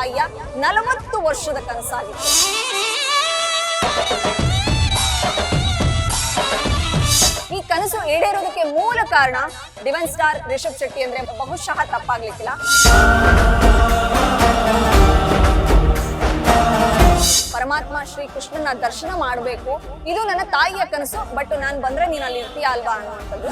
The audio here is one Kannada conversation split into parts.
ತಾಯಿಯ ನಲವತ್ತು ವರ್ಷದ ಕನಸಾಗಿದೆ. ಈ ಕನಸು ಈಡೇರೋದಕ್ಕೆ ಮೂಲ ಕಾರಣ ಡಿವನ್ ಸ್ಟಾರ್ ರಿಷಬ್ ಶೆಟ್ಟಿ ಅಂದ್ರೆ ಬಹುಶಃ ತಪ್ಪಾಗ್ಲಿಕ್ಕಿಲ್ಲ. ಪರಮಾತ್ಮ ಶ್ರೀ ಕೃಷ್ಣನ ದರ್ಶನ ಮಾಡಬೇಕು. ಇದು ನನ್ನ ತಾಯಿಯ ಕನಸು, ಬಟ್ ನಾನು ಬಂದ್ರೆ ನೀನು ಅಲ್ಲಿ ಇರ್ತೀಯ ಅಲ್ವಾ ಅನ್ನುವಂಥದ್ದು.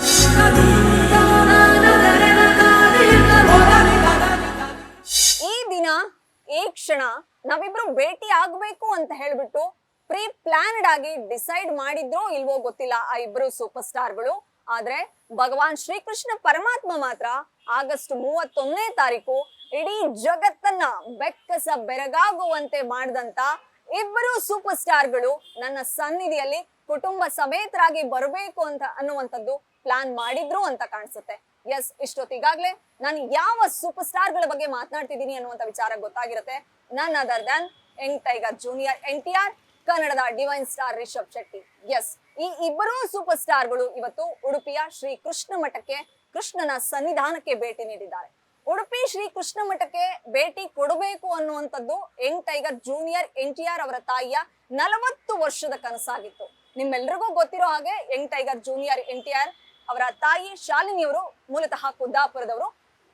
ಈ ಕ್ಷಣ ನಾವಿಬ್ರು ಭೇಟಿ ಆಗ್ಬೇಕು ಅಂತ ಹೇಳ್ಬಿಟ್ಟು ಪ್ರೀ ಪ್ಲಾನ್ಡ್ ಆಗಿ ಡಿಸೈಡ್ ಮಾಡಿದ್ರೋ ಇಲ್ವೋ ಗೊತ್ತಿಲ್ಲ ಆ ಇಬ್ರು ಸೂಪರ್ ಸ್ಟಾರ್ಗಳು ಆದ್ರೆ ಭಗವಾನ್ ಶ್ರೀಕೃಷ್ಣ ಪರಮಾತ್ಮ ಮಾತ್ರ ಆಗಸ್ಟ್ ಮೂವತ್ತೊಂದನೇ ತಾರೀಕು ಇಡೀ ಜಗತ್ತನ್ನ ಬೆಕ್ಕಸ ಬೆರಗಾಗುವಂತೆ ಮಾಡಿದಂತ ಇಬ್ಬರು ಸೂಪರ್ ಸ್ಟಾರ್ಗಳು ನನ್ನ ಸನ್ನಿಧಿಯಲ್ಲಿ ಕುಟುಂಬ ಸಮೇತರಾಗಿ ಬರಬೇಕು ಅಂತ ಅನ್ನುವಂಥದ್ದು ಪ್ಲಾನ್ ಮಾಡಿದ್ರು ಅಂತ ಕಾಣಿಸುತ್ತೆ. ಎಸ್ ಇಷ್ಟೊತ್ತಿಗಾಗ್ಲೇ ನಾನು ಯಾವ ಸೂಪರ್ ಸ್ಟಾರ್ಗಳ ಬಗ್ಗೆ ಮಾತನಾಡ್ತಿದ್ದೀನಿ ಅನ್ನುವಂತ ವಿಚಾರ ಗೊತ್ತಾಗಿರುತ್ತೆ. None other than young tiger junior N T R ಕನ್ನಡದ divine star Rishab Shetty yes ಈ ಇಬ್ಬರೂ ಸೂಪರ್ ಸ್ಟಾರ್ಗಳು ಇವತ್ತು ಉಡುಪಿಯ ಶ್ರೀ ಕೃಷ್ಣ ಮಠಕ್ಕೆ, ಕೃಷ್ಣನ ಸನ್ನಿಧಾನಕ್ಕೆ ಭೇಟಿ ನೀಡಿದ್ದಾರೆ. ಉಡುಪಿ ಶ್ರೀ ಕೃಷ್ಣ ಮಠಕ್ಕೆ ಭೇಟಿ ಕೊಡಬೇಕು ಅನ್ನುವಂಥದ್ದು young tiger junior N T R ಅವರ ತಾಯಿಯ ನಲವತ್ತು ವರ್ಷದ ಕನಸಾಗಿತ್ತು. ನಿಮ್ಮೆಲ್ರಿಗೂ ಗೊತ್ತಿರೋ ಹಾಗೆ young tiger junior N T R ಅವರ ತಾಯಿ ಶಾಲಿನಿಯವರು, ಮೂಲತಃ ಕುಂದಾಪುರದವರು.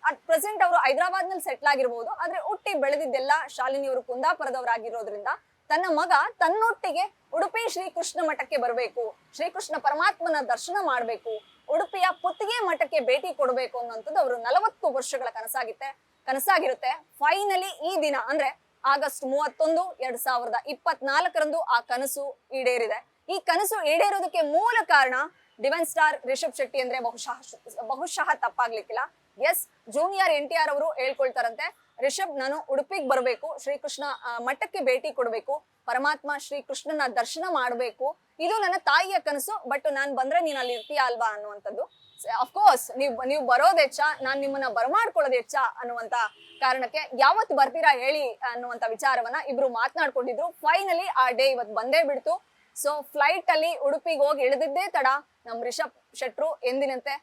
ಅಟ್ ಪ್ರೆಸೆಂಟ್ ಅವರು ಹೈದರಾಬಾದ್ನಲ್ಲಿ ಸೆಟ್ಲ್ ಆಗಿರ್ಬೋದು, ಆದ್ರೆ ಹುಟ್ಟಿ ಬೆಳೆದಿದ್ದೆಲ್ಲ ಶಾಲಿನಿಯವರು ಕುಂದಾಪುರದವರಾಗಿರೋದ್ರಿಂದ ತನ್ನ ಮಗ ತನ್ನೊಟ್ಟಿಗೆ ಉಡುಪಿ ಶ್ರೀಕೃಷ್ಣ ಮಠಕ್ಕೆ ಬರಬೇಕು, ಶ್ರೀಕೃಷ್ಣ ಪರಮಾತ್ಮನ ದರ್ಶನ ಮಾಡಬೇಕು, ಉಡುಪಿಯ ಪುತ್ತಿಗೆ ಮಠಕ್ಕೆ ಭೇಟಿ ಕೊಡಬೇಕು ಅನ್ನುವಂಥದ್ದು ಅವರು ನಲವತ್ತು ವರ್ಷಗಳ ಕನಸಾಗಿತ್ತೆ. ಕನಸಾಗಿರುತ್ತೆ. ಫೈನಲಿ ಈ ದಿನ ಅಂದ್ರೆ ಆಗಸ್ಟ್ ಮೂವತ್ತೊಂದು ಎರಡ್ ಸಾವಿರದ ಇಪ್ಪತ್ನಾಲ್ಕರಂದು ಆ ಕನಸು ಈಡೇರಿದೆ. ಈ ಕನಸು ಈಡೇರೋದಕ್ಕೆ ಮೂಲ ಕಾರಣ ಡಿವನ್ ಸ್ಟಾರ್ ರಿಷಬ್ ಶೆಟ್ಟಿ ಅಂದ್ರೆ ಬಹುಶಃ ಬಹುಶಃ ತಪ್ಪಾಗ್ಲಿಕ್ಕಿಲ್ಲ. Yes junior N T R ಅವರು ಹೇಳ್ಕೊಳ್ತಾರಂತೆ, ರಿಷಬ್, ನಾನು ಉಡುಪಿಗೆ ಬರಬೇಕು, ಶ್ರೀಕೃಷ್ಣ ಮಠಕ್ಕೆ ಭೇಟಿ ಕೊಡಬೇಕು, ಪರಮಾತ್ಮ ಶ್ರೀಕೃಷ್ಣನ ದರ್ಶನ ಮಾಡಬೇಕು. ಇದು ನನ್ನ ತಾಯಿಯ ಕನಸು, ಬಟ್ ನಾನ್ ಬಂದ್ರೆ ನೀನ್ ಅಲ್ಲಿ ಇರ್ತೀಯ ಅಲ್ವಾ? ಅನ್ನುವಂಥದ್ದು. ಅಫ್ಕೋರ್ಸ್ ನೀವು ನೀವು ಬರೋದ್ ಹೆಚ್ಚ ನಾನ್ ನಿಮ್ಮನ್ನ ಬರಮಾಡ್ಕೊಳ್ಳೋದು ಹೆಚ್ಚ ಅನ್ನುವಂತ ಕಾರಣಕ್ಕೆ ಯಾವತ್ತು ಬರ್ತೀರಾ ಹೇಳಿ ಅನ್ನುವಂತ ವಿಚಾರವನ್ನ ಇಬ್ರು ಮಾತನಾಡ್ಕೊಂಡಿದ್ರು. ಫೈನಲಿ ಆ ಡೇ ಇವತ್ತು ಬಂದೇ ಬಿಡ್ತು. ಸೊ ಫ್ಲೈಟ್ ಅಲ್ಲಿ ಉಡುಪಿಗೆ ಹೋಗಿ ಇಳಿದಿದ್ದೇ ತಡ. ನಮ್ ರಿಷಬ್ ಶೆಟ್ರು ಎಂದಿನಂತೆ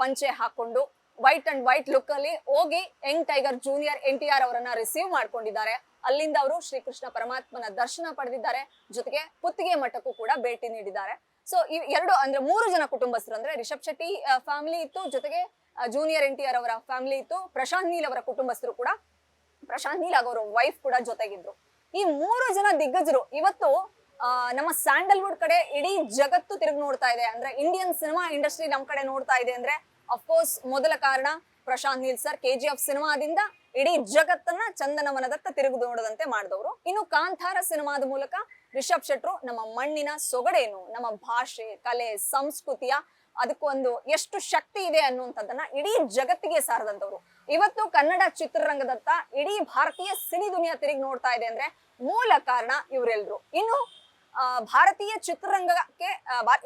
ಪಂಚೆ ಹಾಕೊಂಡು ವೈಟ್ ಅಂಡ್ ವೈಟ್ ಲುಕ್ ಅಲ್ಲಿ ಹೋಗಿ young tiger junior N T R ಅವರನ್ನ ರಿಸೀವ್ ಮಾಡ್ಕೊಂಡಿದ್ದಾರೆ. ಅಲ್ಲಿಂದ ಅವರು ಶ್ರೀಕೃಷ್ಣ ಪರಮಾತ್ಮನ ದರ್ಶನ ಪಡೆದಿದ್ದಾರೆ. ಜೊತೆಗೆ ಪುತ್ತಿಗೆ ಮಠಕ್ಕೂ ಕೂಡ ಭೇಟಿ ನೀಡಿದ್ದಾರೆ. ಸೊ ಈ ಎರಡು ಅಂದ್ರೆ ಮೂರು ಜನ ಕುಟುಂಬಸ್ಥರು ಅಂದ್ರೆ ರಿಷಬ್ ಶೆಟ್ಟಿ ಫ್ಯಾಮಿಲಿ ಇತ್ತು. ಜೊತೆಗೆ ಜೂನಿಯರ್ ಎನ್ ಟಿ ಆರ್ ಅವರ ಫ್ಯಾಮಿಲಿ ಇತ್ತು. ಪ್ರಶಾಂತ್ ನೀಲ್ ಅವರ ಕುಟುಂಬಸ್ಥರು ಕೂಡ, ಪ್ರಶಾಂತ್ ನೀಲ್ ಅವರ ವೈಫ್ ಕೂಡ ಜೊತೆಗಿದ್ರು. ಈ ಮೂರು ಜನ ದಿಗ್ಗಜರು ಇವತ್ತು ನಮ್ಮ ಸ್ಯಾಂಡಲ್ವುಡ್ ಕಡೆ ಇಡೀ ಜಗತ್ತು ತಿರುಗಿ ನೋಡ್ತಾ ಇದೆ. ಅಂದ್ರೆ ಇಂಡಿಯನ್ ಸಿನಿಮಾ ಇಂಡಸ್ಟ್ರಿ ನಮ್ಮ ಕಡೆ ನೋಡ್ತಾ ಇದೆ ಅಂದ್ರೆ ಅಫ್ಕೋರ್ಸ್ ಮೊದಲ ಕಾರಣ Prashanth Neel sir K G F ಸಿನಿಮಾದಿಂದ ಇಡೀ ಜಗತ್ತನ್ನ ಚಂದನವನದತ್ತ ತಿರುಗಿ ನೋಡದಂತೆ ಮಾಡಿದವರು. ಇನ್ನು ಕಾಂತಾರ ಸಿನಿಮಾದ ಮೂಲಕ ರಿಷಬ್ ಶೆಟ್ರು ನಮ್ಮ ಮಣ್ಣಿನ ಸೊಗಡೇನು, ನಮ್ಮ ಭಾಷೆ, ಕಲೆ, ಸಂಸ್ಕೃತಿಯ ಅದಕ್ಕೊಂದು ಎಷ್ಟು ಶಕ್ತಿ ಇದೆ ಅನ್ನುವಂಥದ್ದನ್ನ ಇಡೀ ಜಗತ್ತಿಗೆ ಸಾರದಂತವ್ರು ಇವತ್ತು ಕನ್ನಡ ಚಿತ್ರರಂಗದತ್ತ ಇಡೀ ಭಾರತೀಯ ಸಿನಿ ದುನಿಯಾ ತಿರುಗಿ ನೋಡ್ತಾ ಇದೆ ಅಂದ್ರೆ ಮೂಲ ಕಾರಣ ಇವರೆಲ್ರು. ಇನ್ನು ಭಾರತೀಯ ಚಿತ್ರರಂಗಕ್ಕೆ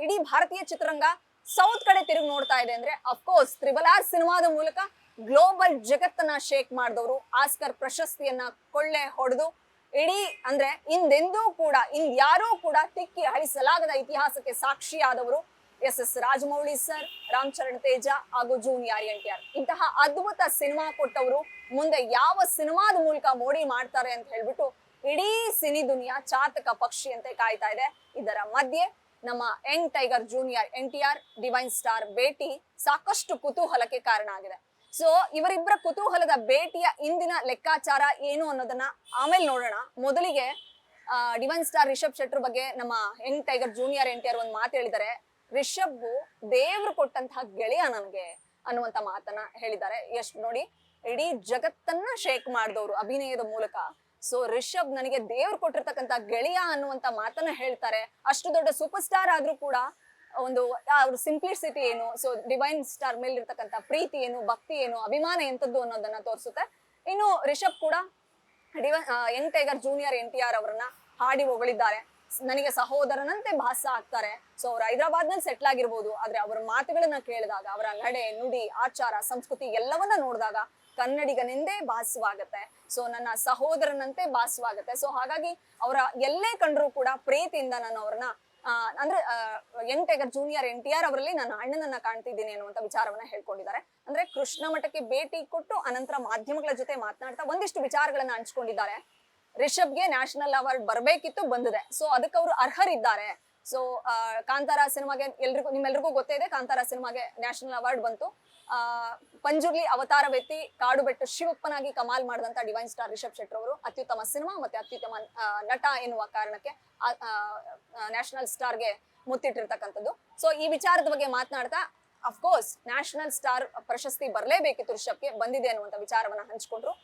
ಇಡೀ ಭಾರತೀಯ ಚಿತ್ರರಂಗ ಸೌತ್ ಕಡೆ ತಿರುಗಿ ನೋಡ್ತಾ ಇದೆ ಅಂದ್ರೆ ಅಫ್ಕೋರ್ಸ್ ತ್ರಿಬಲ್ ಆರ್ ಸಿನಿಮಾದ ಮೂಲಕ ಗ್ಲೋಬಲ್ ಜಗತ್ತನ್ನ ಶೇಕ್ ಮಾಡಿದವರು ಆಸ್ಕರ್ ಪ್ರಶಸ್ತಿಯನ್ನ ಕೊಳ್ಳೆ ಹೊಡೆದು, ಇಡೀ ಅಂದ್ರೆ ಇಂದೆಂದೂ ಕೂಡ ಇನ್ ಯಾರೂ ಕೂಡ ತಿಕ್ಕಿ ಅಳಿಸಲಾಗದ ಇತಿಹಾಸಕ್ಕೆ ಸಾಕ್ಷಿಯಾದವರು S S Rajamouli sir Ram Charan Teja ಹಾಗೂ ಜೂನಿಯರ್ ಎನ್ ಟಿ ಆರ್. ಇಂತಹ ಅದ್ಭುತ ಸಿನಿಮಾ ಕೊಟ್ಟವರು ಮುಂದೆ ಯಾವ ಸಿನಿಮಾದ ಮೂಲಕ ಮೋಡಿ ಮಾಡ್ತಾರೆ ಅಂತ ಹೇಳ್ಬಿಟ್ಟು ಇಡೀ ಸಿನಿ ದುನಿಯಾ ಚಾತಕ ಪಕ್ಷಿ ಅಂತ ಕಾಯ್ತಾ ಇದೆ. ಇದರ ಮಧ್ಯೆ ನಮ್ಮ young tiger junior N T R divine star ಭೇಟಿ ಸಾಕಷ್ಟು ಕುತೂಹಲಕ್ಕೆ ಕಾರಣ ಆಗಿದೆ. ಸೊ ಇವರಿಬ್ಬರ ಕುತೂಹಲದ ಭೇಟಿಯ ಇಂದಿನ ಲೆಕ್ಕಾಚಾರ ಏನು ಅನ್ನೋದನ್ನ ಆಮೇಲೆ ನೋಡೋಣ. ಮೊದಲಿಗೆ ಡಿವೈನ್ ಸ್ಟಾರ್ ರಿಷಬ್ ಶೆಟ್ಟರ್ ಬಗ್ಗೆ ನಮ್ಮ young tiger junior N T R ಒಂದು ಮಾತು ಹೇಳಿದ್ದಾರೆ. ರಿಷಬ್ ದೇವ್ರು ಕೊಟ್ಟಂತಹ ಗೆಳೆಯ ನನಗೆ ಅನ್ನುವಂತ ಮಾತನ್ನ ಹೇಳಿದ್ದಾರೆ. ಎಷ್ಟು ನೋಡಿ, ಇಡೀ ಜಗತ್ತನ್ನ ಶೇಕ್ ಮಾಡಿದವರು ಅಭಿನಯದ ಮೂಲಕ. ಸೊ ರಿಷಬ್ ನನಗೆ ದೇವ್ರು ಕೊಟ್ಟಿರ್ತಕ್ಕಂತ ಗೆಳೆಯ ಅನ್ನುವಂತ ಮಾತನ್ನ ಹೇಳ್ತಾರೆ. ಅಷ್ಟು ದೊಡ್ಡ ಸೂಪರ್ ಸ್ಟಾರ್ ಆದ್ರೂ ಕೂಡ ಒಂದು ಅವ್ರ ಸಿಂಪ್ಲಿಸಿಟಿ ಏನು ಸೊ ಡಿವೈನ್ ಸ್ಟಾರ್ ಮೇಲೆ ಇರ್ತಕ್ಕಂಥ ಪ್ರೀತಿ ಏನು, ಭಕ್ತಿ ಏನು, ಅಭಿಮಾನ ಎಂತದ್ದು ಅನ್ನೋದನ್ನ ತೋರಿಸುತ್ತೆ. ಇನ್ನು ರಿಷಬ್ ಕೂಡ divine young tiger junior N T R ಅವರನ್ನ ಹಾಡಿ ಹೊಗಳಿದ್ದಾರೆ. ನನಗೆ ಸಹೋದರನಂತೆ ಭಾಸ ಆಗ್ತಾರೆ. ಸೊ ಅವ್ರ ಹೈದರಾಬಾದ್ನಲ್ಲಿ ಸೆಟ್ಲ್ ಆಗಿರ್ಬೋದು. ಆದ್ರೆ ಅವರ ಮಾತುಗಳನ್ನ ಕೇಳಿದಾಗ, ಅವರ ನಡೆ ನುಡಿ, ಆಚಾರ, ಸಂಸ್ಕೃತಿ ಎಲ್ಲವನ್ನ ನೋಡಿದಾಗ ಕನ್ನಡಿಗನೆಂದೇ ಭಾಸವಾಗತ್ತೆ. ಸೊ ನನ್ನ ಸಹೋದರನಂತೆ ಭಾಸವಾಗತ್ತೆ. ಸೊ ಹಾಗಾಗಿ ಅವರ ಎಲ್ಲೇ ಕಂಡ್ರು ಕೂಡ ಪ್ರೀತಿಯಿಂದ ನಾನು ಅವ್ರನ್ನ ಅಂದ್ರೆ young tiger junior N T R ಅವರಲ್ಲಿ ನನ್ನ ಅಣ್ಣನನ್ನ ಕಾಣ್ತಿದ್ದೀನಿ ಅನ್ನುವಂತ ವಿಚಾರವನ್ನ ಹೇಳ್ಕೊಂಡಿದ್ದಾರೆ. ಅಂದ್ರೆ ಕೃಷ್ಣ ಮಠಕ್ಕೆ ಭೇಟಿ ಕೊಟ್ಟು ಅನಂತರ ಮಾಧ್ಯಮಗಳ ಜೊತೆ ಮಾತನಾಡ್ತಾ ಒಂದಿಷ್ಟು ವಿಚಾರಗಳನ್ನ ಹಂಚ್ಕೊಂಡಿದ್ದಾರೆ. ರಿಷಬ್ಗೆ ನ್ಯಾಷನಲ್ ಅವಾರ್ಡ್ ಬರಬೇಕಿತ್ತು, ಬಂದಿದೆ. ಸೊ ಅದಕ್ಕೆ ಅವರು ಅರ್ಹರಿದ್ದಾರೆ. ಸೊ ಕಾಂತಾರ ಸಿನಿಮಾಗೆ ಎಲ್ರಿಗೂ, ನಿಮ್ಮೆಲ್ರಿಗೂ ಗೊತ್ತೇ ಇದೆ, ಕಾಂತಾರ ಸಿನಿಮಾಗೆ ನ್ಯಾಷನಲ್ ಅವಾರ್ಡ್ ಬಂತು. ಆ, ಅವತಾರವೆತ್ತಿ ಕಾಡು ಬೆಟ್ಟು ಶಿವಪ್ಪನಾಗಿ ಕಮಾಲ್ ಮಾಡಿದಂತ ಡಿವೈನ್ ಸ್ಟಾರ್ ರಿಷಬ್ ಶೆಟ್ಟರ್ ಅವರು. ಅತ್ಯುತ್ತಮ ಸಿನಿಮಾ ಮತ್ತೆ ಅತ್ಯುತ್ತಮ ನಟ ಎನ್ನುವ ಕಾರಣಕ್ಕೆ ನ್ಯಾಷನಲ್ ಸ್ಟಾರ್ಗೆ ಮುತ್ತಿಟ್ಟಿರ್ತಕ್ಕಂಥದ್ದು. ಸೊ ಈ ವಿಚಾರದ ಬಗ್ಗೆ ಮಾತನಾಡ್ತಾ ಅಫ್ಕೋರ್ಸ್ ನ್ಯಾಷನಲ್ ಸ್ಟಾರ್ ಪ್ರಶಸ್ತಿ ಬರಲೇಬೇಕಿತ್ತು ರಿಷಬ್ಗೆ ಬಂದಿದೆ ಅನ್ನುವಂಥ ವಿಚಾರವನ್ನ ಹಂಚ್ಕೊಂಡ್ರು.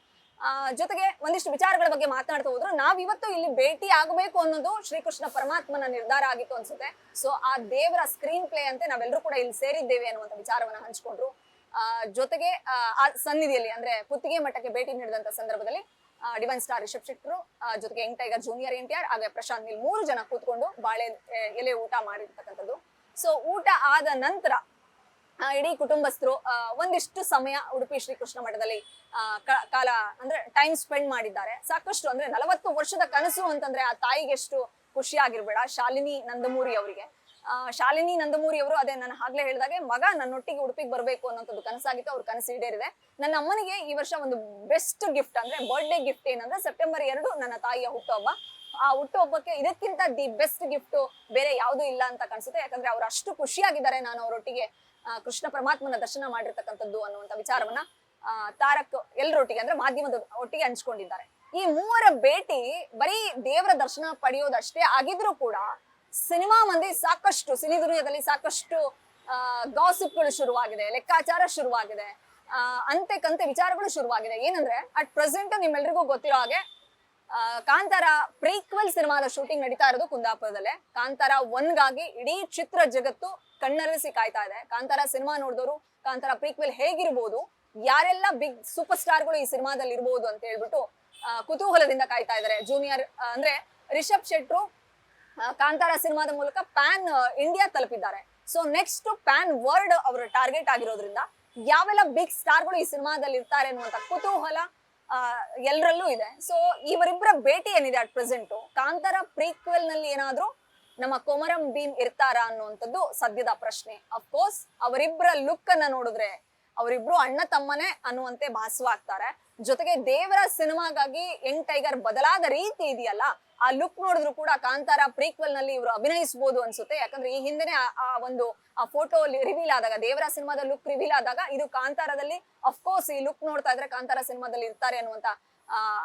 ಜೊತೆಗೆ ಒಂದಿಷ್ಟು ವಿಚಾರಗಳ ಬಗ್ಗೆ ಮಾತನಾಡ್ತಾ ಹೋದ್ರು. ನಾವಿವತ್ತು ಇಲ್ಲಿ ಭೇಟಿ ಆಗಬೇಕು ಅನ್ನೋದು ಶ್ರೀಕೃಷ್ಣ ಪರಮಾತ್ಮನ ನಿರ್ಧಾರ ಆಗಿತ್ತು ಅನ್ಸುತ್ತೆ. ಸೊ ಆ ದೇವರ ಸ್ಕ್ರೀನ್ ಪ್ಲೇ ಅಂತೆ ನಾವೆಲ್ಲರೂ ಕೂಡ ಇಲ್ಲಿ ಸೇರಿದ್ದೇವೆ ಅನ್ನುವಂಥ ವಿಚಾರವನ್ನ ಹಂಚ್ಕೊಂಡ್ರು. ಜೊತೆಗೆ ಆ, ಸನ್ನಿಧಿಯಲ್ಲಿ ಅಂದ್ರೆ ಪುತ್ತಿಗೆ ಮಠಕ್ಕೆ ಭೇಟಿ ನೀಡಿದಂತ ಸಂದರ್ಭದಲ್ಲಿ ಡಿವೈನ್ ಸ್ಟಾರ್ ರಿಷಬ್ ಶೆಟ್ಟರು ಜೊತೆಗೆ young tiger junior N T R ಹಾಗೆ ಪ್ರಶಾಂತ್ ನೀಲ್ ಮೂರು ಜನ ಕೂತ್ಕೊಂಡು ಬಾಳೆ ಎಲೆ ಊಟ ಮಾಡಿರ್ತಕ್ಕಂಥದ್ದು. ಸೊ ಊಟ ಆದ ನಂತರ ಇಡೀ ಕುಟುಂಬಸ್ಥರು ಒಂದಿಷ್ಟು ಸಮಯ ಉಡುಪಿ ಶ್ರೀಕೃಷ್ಣ ಮಠದಲ್ಲಿ ಕಾಲ ಅಂದ್ರೆ ಟೈಮ್ ಸ್ಪೆಂಡ್ ಮಾಡಿದ್ದಾರೆ. ಸಾಕಷ್ಟು ಅಂದ್ರೆ ನಲವತ್ತು ವರ್ಷದ ಕನಸು ಅಂತಂದ್ರೆ ಆ ತಾಯಿಗೆ ಎಷ್ಟು ಖುಷಿ ಆಗಿರ್ಬೇಡ ಶಾಲಿನಿ ನಂದಮೂರಿ ಅವರಿಗೆ. ಶಾಲಿನಿ ನಂದಮೂರಿ ಅವರು ಅದೇ ನಾನು ಆಗ್ಲೇ ಹೇಳಿದಾಗೆ ಮಗ ನನ್ನೊಟ್ಟಿಗೆ ಉಡುಪಿಗೆ ಬರಬೇಕು ಅನ್ನೋಂಥದ್ದು ಕನಸಾಗಿತ್ತು ಅವ್ರ ಕನಸು ಈಡೇರಿದೆ. ನನ್ನ ಅಮ್ಮನಿಗೆ ಈ ವರ್ಷ ಒಂದು ಬೆಸ್ಟ್ ಗಿಫ್ಟ್ ಅಂದ್ರೆ ಬರ್ಡೇ ಗಿಫ್ಟ್ ಏನಂದ್ರೆ ಸೆಪ್ಟೆಂಬರ್ ಎರಡು ನನ್ನ ತಾಯಿಯ ಹುಟ್ಟುಹಬ್ಬ. ಆ ಹುಟ್ಟುಹಬ್ಬಕ್ಕೆ ಇದಕ್ಕಿಂತ ದಿ ಬೆಸ್ಟ್ ಗಿಫ್ಟ್ ಬೇರೆ ಯಾವುದು ಇಲ್ಲ ಅಂತ ಕಾಣಿಸುತ್ತೆ ಯಾಕಂದ್ರೆ ಅವ್ರು ಅಷ್ಟು ಖುಷಿಯಾಗಿದ್ದಾರೆ ನಾನು ಅವರೊಟ್ಟಿಗೆ ಆ, ಕೃಷ್ಣ ಪರಮಾತ್ಮನ ದರ್ಶನ ಮಾಡಿರ್ತಕ್ಕಂಥದ್ದು ಅನ್ನುವಂಥ ವಿಚಾರವನ್ನ ಆ, ತಾರಕ್ ಎಲ್ಲರೊಟ್ಟಿಗೆ ಅಂದ್ರೆ ಮಾಧ್ಯಮದ ಒಟ್ಟಿಗೆ ಹಂಚ್ಕೊಂಡಿದ್ದಾರೆ. ಈ ಮೂವರ ಭೇಟಿ ಬರೀ ದೇವರ ದರ್ಶನ ಪಡೆಯೋದಷ್ಟೇ ಆಗಿದ್ರು ಕೂಡ ಸಿನಿಮಾ ಮಂದಿ ಸಾಕಷ್ಟು, ಸಿನಿ ಸಾಕಷ್ಟು ಗಾಸಿಪ್ಗಳು ಶುರುವಾಗಿದೆ, ಲೆಕ್ಕಾಚಾರ ಶುರುವಾಗಿದೆ ಅಂತೆ ಕಂತೆ ವಿಚಾರಗಳು ಶುರುವಾಗಿದೆ. ಏನಂದ್ರೆ ಅಟ್ ಪ್ರೆಸೆಂಟ್ ನಿಮ್ಮೆಲ್ರಿಗೂ ಗೊತ್ತಿರೋ ಹಾಗೆ ಕಾಂತಾರ ಪ್ರೀಕ್ವೆಲ್ ಸಿನಿಮಾದ ಶೂಟಿಂಗ್ ನಡೀತಾ ಇರೋದು ಕುಂದಾಪುರದಲ್ಲೇ. ಕಾಂತಾರ ಒನ್ಗಾಗಿ ಇಡೀ ಚಿತ್ರ ಜಗತ್ತು ಕಣ್ಣರಿಸಿ ಕಾಯ್ತಾ ಇದೆ. ಕಾಂತಾರ ಸಿನಿಮಾ ನೋಡಿದವರು ಕಾಂತಾರ ಪ್ರೀಕ್ವೆಲ್ ಹೇಗಿರ್ಬೋದು, ಯಾರೆಲ್ಲ ಬಿಗ್ ಸೂಪರ್ ಸ್ಟಾರ್ಗಳು ಈ ಸಿನಿಮಾದಲ್ಲಿ ಇರ್ಬೋದು ಅಂತ ಹೇಳ್ಬಿಟ್ಟು ಕುತೂಹಲದಿಂದ ಕಾಯ್ತಾ ಇದ್ದಾರೆ ಜೂನಿಯರ್ ಅಂದ್ರೆ ರಿಷಬ್ ಶೆಟ್ರು ಕಾಂತಾರ ಸಿನಿಮಾದ ಮೂಲಕ ಪ್ಯಾನ್ ಇಂಡಿಯಾ ತಲುಪಿದ್ದಾರೆ. ಸೊ ನೆಕ್ಸ್ಟ್ ಪ್ಯಾನ್ ವರ್ಲ್ಡ್ ಅವರ ಟಾರ್ಗೆಟ್ ಆಗಿರೋದ್ರಿಂದ ಯಾವೆಲ್ಲ ಬಿಗ್ ಸ್ಟಾರ್ಗಳು ಈ ಸಿನಿಮಾದಲ್ಲಿ ಇರ್ತಾರೆ ಅನ್ನುವಂತ ಕುತೂಹಲ ಎಲ್ಲರಲ್ಲೂ ಇದೆ. ಸೊ ಇವರಿಬ್ಬರ ಭೇಟಿ ಏನಿದೆ ಅಟ್ ಪ್ರೆಸೆಂಟ್ ಕಾಂತಾರ ಪ್ರೀಕ್ವೆಲ್ನಲ್ಲಿ ಏನಾದ್ರೂ ನಮ್ಮ ಕೊಮರಂ ಭೀಮ್ ಇರ್ತಾರಾ ಅನ್ನುವಂಥದ್ದು ಸದ್ಯದ ಪ್ರಶ್ನೆ. ಅಫ್ಕೋರ್ಸ್ ಅವರಿಬ್ಬರ ಲುಕ್ ಅನ್ನ ನೋಡಿದ್ರೆ ಅವರಿಬ್ರು ಅಣ್ಣ ತಮ್ಮನೇ ಅನ್ನುವಂತೆ ಭಾಸವಾಗ್ತಾರೆ. ಜೊತೆಗೆ ದೇವರ ಸಿನಿಮಾಗಾಗಿ ಯಂಗ್ ಟೈಗರ್ ಬದಲಾದ ರೀತಿ ಇದೆಯಲ್ಲ ಆ ಲುಕ್ ನೋಡಿದ್ರು ಕೂಡ ಕಾಂತಾರ ಪ್ರೀಕ್ವೆಲ್ನಲ್ಲಿ ಇವರು ಅಭಿನಯಿಸಬಹುದು ಅನ್ಸುತ್ತೆ. ಯಾಕಂದ್ರೆ ಈ ಹಿಂದೆನೆ ಆ- ಒಂದು ಫೋಟೋ ರಿವೀಲ್ ಆದಾಗ, ದೇವರ ಸಿನಿಮಾದ ಲುಕ್ ರಿವೀಲ್ ಆದಾಗ ಇದು ಕಾಂತಾರದಲ್ಲಿ ಅಫ್ಕೋರ್ಸ್ ಈ ಲುಕ್ ನೋಡ್ತಾ ಇದ್ರೆ ಕಾಂತಾರ ಸಿನಿಮಾದಲ್ಲಿ ಇರ್ತಾರೆ ಅನ್ನುವಂತ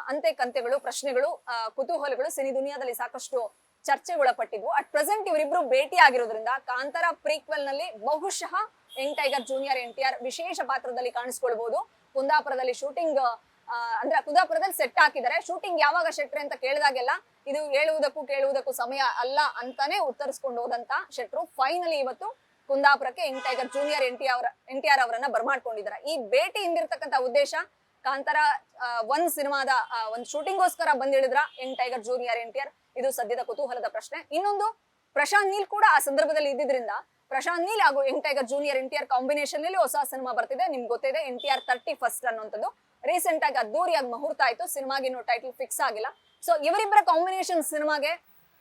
ಅಂತೆ ಕಂತೆಗಳು, ಪ್ರಶ್ನೆಗಳು ಕುತೂಹಲಗಳು ಸಿನಿ ದುನಿಯಾದಲ್ಲಿ ಸಾಕಷ್ಟು ಚರ್ಚೆಗೊಳಪಟ್ಟಿದ್ವು. ಅಟ್ ಪ್ರೆಸೆಂಟ್ ಇವರಿಬ್ರು ಭೇಟಿ ಆಗಿರೋದ್ರಿಂದ ಕಾಂತಾರ ಪ್ರೀಕ್ವೆಲ್ನಲ್ಲಿ ಬಹುಶಃ young tiger junior N T R ವಿಶೇಷ ಪಾತ್ರದಲ್ಲಿ ಕಾಣಿಸ್ಕೊಳ್ಬಹುದು ಕುಂದಾಪುರದಲ್ಲಿ ಶೂಟಿಂಗ್ ಅಂದ್ರೆ ಕುದಾಪುರದಲ್ಲಿ ಸೆಟ್ ಹಾಕಿದ್ದಾರೆ. ಶೂಟಿಂಗ್ ಯಾವಾಗ ಶೆಟ್ರೆ ಅಂತ ಕೇಳಿದಾಗೆಲ್ಲ ಇದು ಹೇಳುವುದಕ್ಕೂ ಕೇಳುವುದಕ್ಕೂ ಸಮಯ ಅಲ್ಲ ಅಂತಾನೆ ಉತ್ತರಿಸ್ಕೊಂಡು ಹೋದಂತ ಶೆಟ್ರು ಫೈನಲಿ ಇವತ್ತು ಕುಂದಾಪುರಕ್ಕೆ young tiger junior N T ಅವರ ಎನ್ ಟಿ ಆರ್ ಅವರನ್ನ ಬರ್ಮಾಡ್ಕೊಂಡಿದ್ದಾರೆ. ಈ ಭೇಟಿ ಹಿಂದಿರ್ತಕ್ಕಂಥ ಉದ್ದೇಶ ಕಾಂತಾರ ಒಂದ್ ಸಿನಿಮಾದ ಒಂದು ಶೂಟಿಂಗ್ಗೋಸ್ಕರ ಬಂದಿಳಿದ್ರ young tiger junior N T R ಇದು ಸದ್ಯದ ಕುತೂಹಲದ ಪ್ರಶ್ನೆ. ಇನ್ನೊಂದು, ಪ್ರಶಾಂತ್ ನೀಲ್ ಕೂಡ ಆ ಸಂದರ್ಭದಲ್ಲಿ ಇದ್ದಿದ್ರಿಂದ ಪ್ರಶಾಂತ್ ನೀಲ್ ಹಾಗೂ young tiger junior N T R ಕಾಂಬಿನೇಷನ್ನಲ್ಲಿ ಹೊಸ ಸಿನಿಮಾ ಬರ್ತಿದೆ. ನಿಮ್ಗೆ ಗೊತ್ತಿದೆ N T R thirty first ಅನ್ನುವಂಥದ್ದು. ರೀಸೆಂಟ್ ಆಗಿ ಅದ್ದೂರಿಯಾಗಿ ಮುಹೂರ್ತ ಆಯ್ತು, ಸಿನಿಮಾಗೆ ಇನ್ನೂ ಟೈಟಲ್ ಫಿಕ್ಸ್ ಆಗಿಲ್ಲ. ಸೊ ಇವರಿಬ್ಬರ ಕಾಂಬಿನೇಷನ್ ಸಿನಿಮಾಗೆ,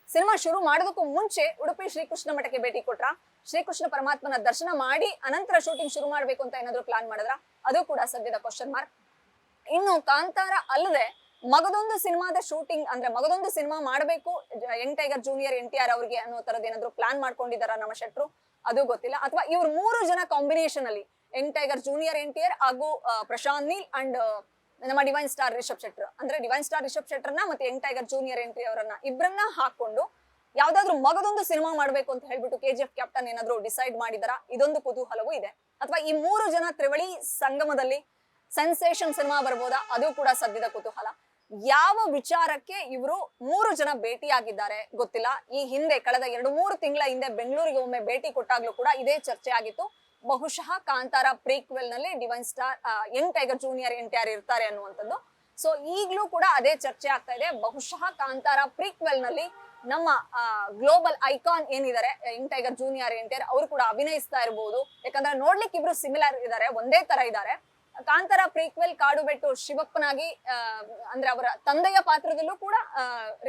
ಸಿನಿಮಾ ಶುರು ಮಾಡೋದಕ್ಕೂ ಮುಂಚೆ ಉಡುಪಿ ಶ್ರೀಕೃಷ್ಣ ಮಠಕ್ಕೆ ಭೇಟಿ ಕೊಟ್ರ? ಶ್ರೀಕೃಷ್ಣ ಪರಮಾತ್ಮನ ದರ್ಶನ ಮಾಡಿ ಅನಂತರ ಶೂಟಿಂಗ್ ಶುರು ಮಾಡಬೇಕು ಅಂತ ಏನಾದ್ರು ಪ್ಲಾನ್ ಮಾಡಿದ್ರ? ಅದು ಕೂಡ ಸದ್ಯದ ಕ್ವಶನ್ ಮಾರ್ಕ್ ಇನ್ನು ಕಾಂತಾರ ಅಲ್ಲದೆ ಮಗದೊಂದು ಸಿನಿಮಾದ ಶೂಟಿಂಗ್ ಅಂದ್ರೆ ಮಗದೊಂದು ಸಿನಿಮಾ ಮಾಡಬೇಕು young tiger junior N T R ಅವರಿಗೆ ಅನ್ನೋ ತರದ್ ಏನಾದ್ರು ಪ್ಲಾನ್ ಮಾಡ್ಕೊಂಡಿದಾರ ನಮ್ಮ ಶೆಟ್ರು? ಅದು ಗೊತ್ತಿಲ್ಲ. ಅಥವಾ ಇವ್ರ ಮೂರು ಜನ ಕಾಂಬಿನೇಷನ್ ಅಲ್ಲಿ young tiger junior, N T R ಹಾಗೂ ಪ್ರಶಾಂತ್ ನೀಲ್ ಅಂಡ್ ನಮ್ಮ ಡಿವೈನ್ ಸ್ಟಾರ್ ರಿಷಬ್ ಶೆಟ್ರ್ ಅಂದ್ರೆ ಡಿವೈನ್ ಸ್ಟಾರ್ ರಿಷಬ್ ಶೆಟ್ರನ್ನ ಮತ್ತೆ ಯಂಗ್ ಟೈಗರ್ ಜೂನಿಯರ್ ಟಿ ಅವರನ್ನ ಇಬ್ಬರನ್ನ ಹಾಕೊಂಡು ಯಾವ್ದಾದ್ರು ಮಗದೊಂದು ಸಿನಿಮಾ ಮಾಡ್ಬೇಕು ಅಂತ ಹೇಳ್ಬಿಟ್ಟು ಕೆ ಜಿ ಎಫ್ ಕ್ಯಾಪ್ಟನ್ ಏನಾದ್ರು ಡಿಸೈಡ್ ಮಾಡಿದಾರ, ಇದೊಂದು ಕುತೂಹಲವೂ ಇದೆ. ಅಥವಾ ಈ ಮೂರು ಜನ ತ್ರಿವಳಿ ಸಂಗಮದಲ್ಲಿ ಸೆನ್ಸೇಷನ್ ಸಿನಿಮಾ ಬರ್ಬೋದಾ, ಅದು ಕೂಡ ಸದ್ಯದ ಕುತೂಹಲ. ಯಾವ ವಿಚಾರಕ್ಕೆ ಇವರು ಮೂರು ಜನ ಭೇಟಿಯಾಗಿದ್ದಾರೆ ಗೊತ್ತಿಲ್ಲ. ಈ ಹಿಂದೆ, ಕಳೆದ ಎರಡು ಮೂರು ತಿಂಗಳ ಹಿಂದೆ ಬೆಂಗಳೂರಿಗೆ ಒಮ್ಮೆ ಭೇಟಿ ಕೊಟ್ಟಾಗ್ಲೂ ಕೂಡ ಇದೇ ಚರ್ಚೆ ಆಗಿತ್ತು. ಬಹುಶಃ Kantara ಪ್ರೀಕ್ವೆಲ್ನಲ್ಲಿ divine star young tiger junior N T R ಇರ್ತಾರೆ ಅನ್ನುವಂಥದ್ದು. ಸೊ ಈಗಲೂ ಕೂಡ ಅದೇ ಚರ್ಚೆ ಆಗ್ತಾ ಇದೆ. ಬಹುಶಃ ಕಾಂತಾರ ಪ್ರೀಕ್ವೆಲ್ನಲ್ಲಿ ನಮ್ಮ ಗ್ಲೋಬಲ್ ಐಕಾನ್ ಏನಿದ್ದಾರೆ young tiger junior N T R ಅವರು ಕೂಡ ಅಭಿನಯಿಸ್ತಾ ಇರಬಹುದು ಯಾಕಂದ್ರೆ ನೋಡ್ಲಿಕ್ಕೆ ಇಬ್ರು ಸಿಮಿಲರ್ ಇದ್ದಾರೆ, ಒಂದೇ ತರ ಇದ್ದಾರೆ. ಕಾಂತಾರ ಪ್ರೀಕ್ವೆಲ್ ಕಾಡು ಬೆಟ್ಟು ಶಿವಪ್ಪನಾಗಿ ಅಂದ್ರೆ ಅವರ ತಂದೆಯ ಪಾತ್ರದಲ್ಲೂ ಕೂಡ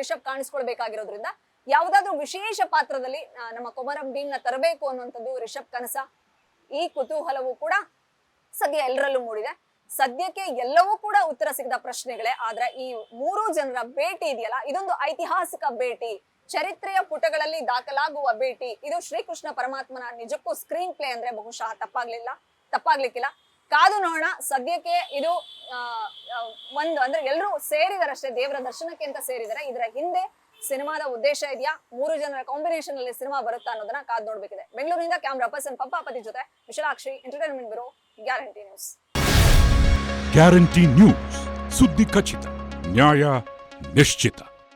ರಿಷಬ್ ಕಾಣಿಸ್ಕೊಳ್ಬೇಕಾಗಿರೋದ್ರಿಂದ, ಯಾವ್ದಾದ್ರು ವಿಶೇಷ ಪಾತ್ರದಲ್ಲಿ ನಮ್ಮ ಕೊಮರಂ ಭೀಮ್ನ ತರಬೇಕು ಅನ್ನುವಂಥದ್ದು ರಿಷಬ್ ಕನಸ. ಈ ಕುತೂಹಲವು ಕೂಡ ಸದ್ಯ ಎಲ್ಲರಲ್ಲೂ ಮೂಡಿದೆ. ಸದ್ಯಕ್ಕೆ ಎಲ್ಲವೂ ಕೂಡ ಉತ್ತರ ಸಿಗದ ಪ್ರಶ್ನೆಗಳೇ, ಆದ್ರೆ ಈ ಮೂರು ಜನರ ಭೇಟಿ ಇದೆಯಲ್ಲ, ಇದೊಂದು ಐತಿಹಾಸಿಕ ಭೇಟಿ. ಚರಿತ್ರೆಯ ಪುಟಗಳಲ್ಲಿ ದಾಖಲಾಗುವ ಭೇಟಿ. ಇದು ಶ್ರೀಕೃಷ್ಣ ಪರಮಾತ್ಮನ ನಿಜಕ್ಕೂ ಸ್ಕ್ರೀನ್ ಪ್ಲೇ ಅಂದ್ರೆ ಬಹುಶಃ ತಪ್ಪಾಗ್ಲಿಲ್ಲ, ತಪ್ಪಾಗ್ಲಿಕ್ಕಿಲ್ಲ. ಕಾದು ನೋಡೋಣ, ಸದ್ಯಕ್ಕೆ ಇದು ಒಂದು ಅಂದ್ರೆ ಎಲ್ಲರೂ ಸೇರಿದರಷ್ಟೇ, ದೇವರ ದರ್ಶನಕ್ಕೆ ಅಂತ ಸೇರಿದಾರೆ. ಇದರ ಹಿಂದೆ ಸಿನಿಮಾದ ಉದ್ದೇಶ ಇದೆಯಾ? ಮೂರು ಜನರ ಕಾಂಬಿನೇಷನ್ ಅಲ್ಲಿ ಸಿನಿಮಾ ಬರುತ್ತಾ ಅನ್ನೋದನ್ನ ಕಾದ್ ನೋಡ್ಬೇಕಿದೆ. ಬೆಂಗಳೂರಿನಿಂದ ಕ್ಯಾಮ್ರಾ ಪರ್ಸನ್ ಪಪ್ಪಾಪತಿ ಜೊತೆ Vishalakshi entertainment bureau guarantee news guarantee news ಸುದ್ದಿ ಖಚಿತ, ನ್ಯಾಯ ನಿಶ್ಚಿತ.